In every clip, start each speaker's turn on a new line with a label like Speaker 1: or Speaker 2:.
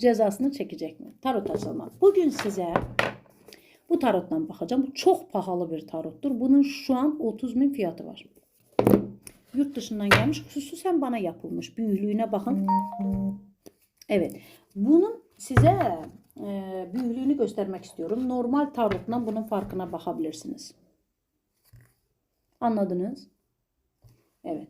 Speaker 1: cezasını çekecek mi? Tarot açılma. Bugün size bu tarottan bakacağım. Bu çok pahalı bir tarottur. Bunun şu an 30 bin fiyatı var. Yurt dışından gelmiş. Hususen bana yapılmış. Büyüklüğüne bakın. Evet. Bunun size e, büyüklüğünü göstermek istiyorum. Normal tarotla bunun farkına bakabilirsiniz. Anladınız? Evet.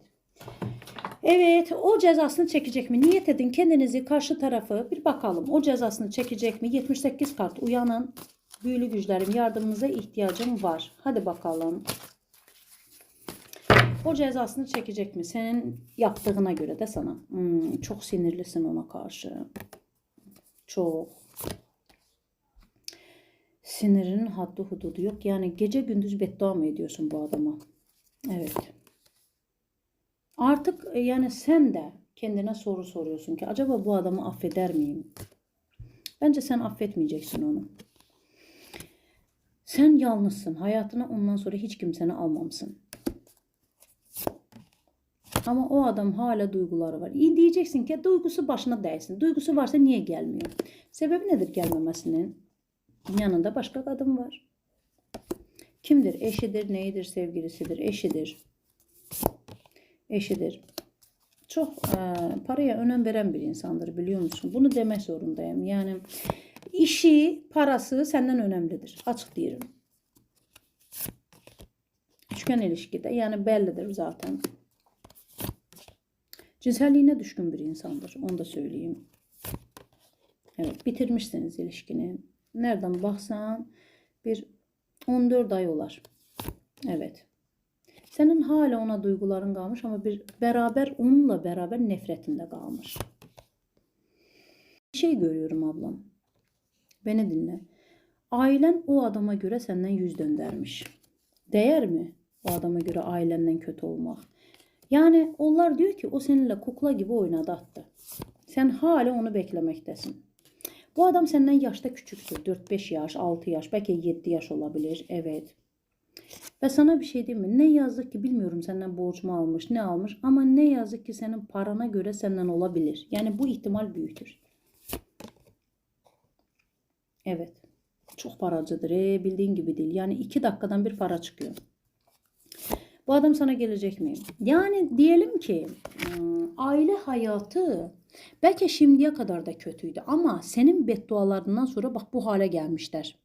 Speaker 1: Evet, o cezasını çekecek mi? Niyet edin kendinizi karşı tarafı bir bakalım. O cezasını çekecek mi? 78 kart uyanın. Büyülü güçlerim yardımınıza ihtiyacım var. Hadi bakalım. O cezasını çekecek mi? Senin yaptığına göre de sana. Hmm, çok sinirlisin ona karşı. Çok. Sinirinin haddi hududu yok. Yani gece gündüz beddua mı ediyorsun bu adama? Evet. Artık e, yani sen de kendine soru soruyorsun ki acaba bu adamı affeder miyim? Bence sen affetmeyeceksin onu. Sen yalnızsın. Hayatına ondan sonra hiç kimseni almamışsın. Ama o adam hala duyguları var. İyi diyeceksin ki duygusu başına değsin. Duygusu varsa niye gelmiyor? Sebebi nedir gelmemesinin? Yanında başka kadın var. Kimdir? Eşidir, neyidir, sevgilisidir, eşidir. Eşidir. Çok e, paraya önem veren bir insandır biliyor musun? Bunu demek zorundayım. Yani işi, parası senden önemlidir. Açık diyelim. Üçgen ilişkide yani bellidir zaten. Cinselliğine düşkün bir insandır. Onu da söyleyeyim. Evet bitirmişsiniz ilişkini. Nereden baksan bir 14 ay olar. Evet. Senin hala ona duyguların kalmış ama bir beraber onunla beraber nefretinde kalmış. Bir şey görüyorum ablam. Beni dinle. Ailen o adama göre senden yüz döndürmüş. Değer mi o adama göre ailenden kötü olmak? Yani onlar diyor ki o seninle kukla gibi oynadı attı. Sen hala onu beklemektesin. Bu adam senden yaşta küçüktür. 4-5 yaş, 6 yaş, belki 7 yaş olabilir. Evet. Ve sana bir şey diyeyim mi? Ne yazık ki bilmiyorum senden borç mu almış, ne almış ama ne yazık ki senin parana göre senden olabilir. Yani bu ihtimal büyüktür. Evet. Çok paracıdır. E, bildiğin gibi değil. Yani iki dakikadan bir para çıkıyor. Bu adam sana gelecek mi? Yani diyelim ki ıı, aile hayatı belki şimdiye kadar da kötüydü ama senin beddualarından sonra bak bu hale gelmişler.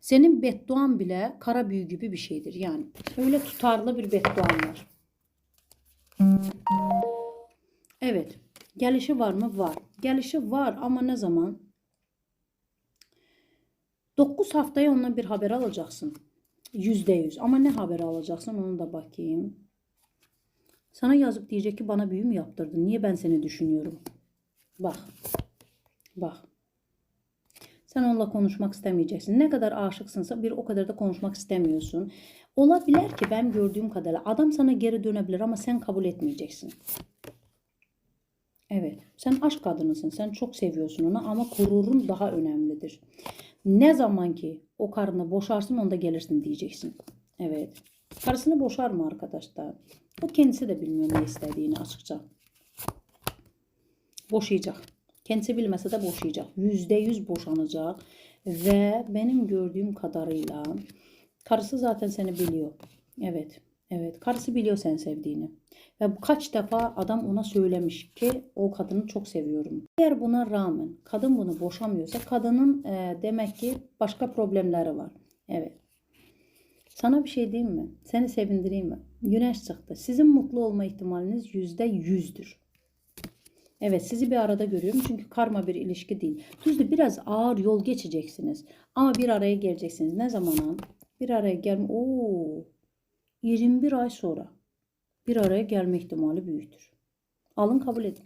Speaker 1: Senin bedduan bile kara büyü gibi bir şeydir yani. Öyle tutarlı bir bedduan var. Evet. Gelişi var mı? Var. Gelişi var ama ne zaman? 9 haftaya ondan bir haber alacaksın. Yüzde yüz. Ama ne haber alacaksın onu da bakayım. Sana yazıp diyecek ki bana büyü mü yaptırdın? Niye ben seni düşünüyorum? Bak. Bak. Sen onunla konuşmak istemeyeceksin. Ne kadar aşıksınsa bir o kadar da konuşmak istemiyorsun. Olabilir ki ben gördüğüm kadarıyla adam sana geri dönebilir ama sen kabul etmeyeceksin. Evet. Sen aşk kadınısın. Sen çok seviyorsun onu ama gururun daha önemlidir. Ne zaman ki o karını boşarsın onda gelirsin diyeceksin. Evet. Karısını boşar mı arkadaşlar? O kendisi de bilmiyor ne istediğini açıkça. Boşayacak. Kendisi bilmese de boşayacak. Yüzde yüz boşanacak. Ve benim gördüğüm kadarıyla karısı zaten seni biliyor. Evet. Evet. Karısı biliyor sen sevdiğini. Ve kaç defa adam ona söylemiş ki o kadını çok seviyorum. Eğer buna rağmen kadın bunu boşamıyorsa kadının e, demek ki başka problemleri var. Evet. Sana bir şey diyeyim mi? Seni sevindireyim mi? Güneş çıktı. Sizin mutlu olma ihtimaliniz yüzde yüzdür. Evet sizi bir arada görüyorum çünkü karma bir ilişki değil. Düzdür biraz ağır yol geçeceksiniz. Ama bir araya geleceksiniz. Ne zaman? Bir araya gelme. Oo, 21 ay sonra bir araya gelme ihtimali büyüktür. Alın kabul edin.